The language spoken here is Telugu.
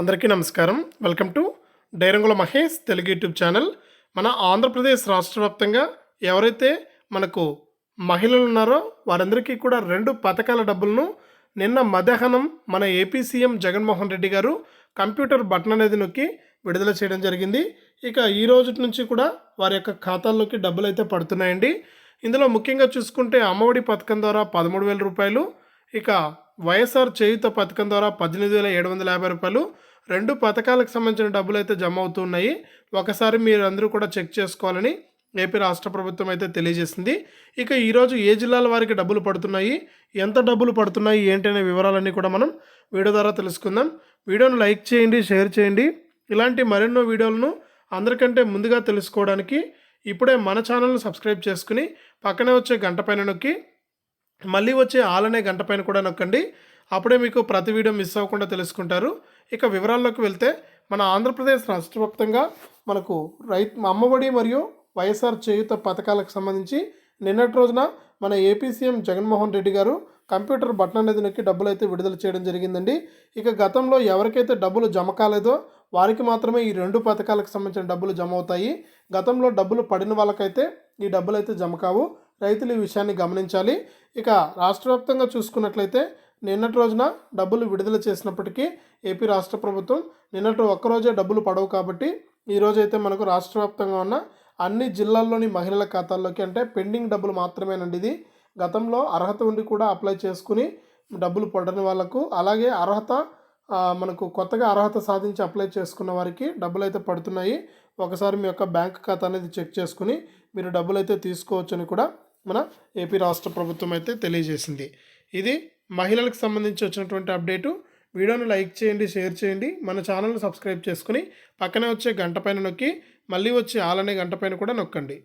అందరికీ నమస్కారం. వెల్కమ్ టు డైరంగుల మహేష్ తెలుగు యూట్యూబ్ ఛానల్. మన ఆంధ్రప్రదేశ్ రాష్ట్ర వ్యాప్తంగా ఎవరైతే మనకు మహిళలు ఉన్నారో వారందరికీ కూడా రెండు పథకాల డబ్బులను నిన్న మధ్యాహ్నం మన ఏపీ సీఎం జగన్మోహన్ రెడ్డి గారు కంప్యూటర్ బటన్ అనేది నొక్కి విడుదల చేయడం జరిగింది. ఇక ఈ రోజు నుంచి కూడా వారి యొక్క ఖాతాల్లోకి డబ్బులు అయితే పడుతున్నాయండి. ఇందులో ముఖ్యంగా చూసుకుంటే అమ్మఒడి పథకం ద్వారా పదమూడు వేల రూపాయలు ఇక వైఎస్ఆర్ చేయుత పథకం ద్వారా పద్దెనిమిది వేల ఏడు వందల యాభై రూపాయలు రెండు పథకాలకు సంబంధించిన డబ్బులు అయితే జమ అవుతున్నాయి. ఒకసారి మీరు అందరూ కూడా చెక్ చేసుకోవాలని ఏపీ రాష్ట్ర ప్రభుత్వం అయితే తెలియజేసింది. ఇక ఈరోజు ఏ జిల్లాల వారికి డబ్బులు పడుతున్నాయి? ఎంత డబ్బులు పడుతున్నాయి? ఏంటి అనే వివరాలన్నీ కూడా మనం వీడియో ద్వారా తెలుసుకుందాం. వీడియోను లైక్ చేయండి షేర్ చేయండి. ఇలాంటి మరెన్నో వీడియోలను అందరికంటే ముందుగా తెలుసుకోవడానికి ఇప్పుడే మన ఛానల్ను సబ్స్క్రైబ్ చేసుకుని పక్కనే వచ్చే గంట పైన నొక్కి మళ్ళీ వచ్చే ఆల్ అనే గంట పైన కూడా నొక్కండి. అప్పుడే మీకు ప్రతి వీడియో మిస్ అవ్వకుండా తెలుసుకుంటారు. ఇక వివరాల్లోకి వెళ్తే మన ఆంధ్రప్రదేశ్ రాష్ట్ర వ్యాప్తంగా మనకు రైతు అమ్మఒడి మరియు వైఎస్ఆర్ చేయుత పథకాలకు సంబంధించి నిన్నటి రోజున మన ఏపీ సీఎం జగన్మోహన్ రెడ్డి గారు కంప్యూటర్ బటన్ అనేది నొక్కి డబ్బులు అయితే విడుదల చేయడం జరిగిందండి. ఇక గతంలో ఎవరికైతే డబ్బులు జమ కాలేదో వారికి మాత్రమే ఈ రెండు పథకాలకు సంబంధించిన డబ్బులు జమ అవుతాయి. గతంలో డబ్బులు పడిన వాళ్ళకైతే ఈ డబ్బులు అయితే జమ కావు. రైతులు ఈ విషయాన్ని గమనించాలి. ఇక రాష్ట్ర వ్యాప్తంగా చూసుకున్నట్లయితే నిన్నటి రోజున డబ్బులు విడుదల చేసినప్పటికీ ఏపీ రాష్ట్ర ప్రభుత్వం నిన్నటి ఒక్కరోజే డబ్బులు పడవు కాబట్టి ఈ అయితే మనకు రాష్ట్ర వ్యాప్తంగా ఉన్న అన్ని జిల్లాల్లోని మహిళల ఖాతాల్లోకి అంటే పెండింగ్ డబ్బులు మాత్రమేనండి ఇది. గతంలో అర్హత ఉండి కూడా అప్లై చేసుకుని డబ్బులు పడని వాళ్ళకు అలాగే అర్హత మనకు కొత్తగా అర్హత సాధించి అప్లై చేసుకున్న వారికి డబ్బులు అయితే పడుతున్నాయి. ఒకసారి మీ యొక్క బ్యాంక్ ఖాతా అనేది చెక్ చేసుకుని మీరు డబ్బులు అయితే తీసుకోవచ్చని కూడా మన ఏపీ రాష్ట్ర ప్రభుత్వం అయితే తెలియజేసింది. ఇది మహిళలకు సంబంధించి వచ్చినటువంటి అప్డేటు. వీడియోను లైక్ చేయండి షేర్ చేయండి. మన ఛానల్ని సబ్స్క్రైబ్ చేసుకుని పక్కనే వచ్చే గంట పైన నొక్కి మళ్ళీ వచ్చే ఆలనే గంట పైన కూడా నొక్కండి.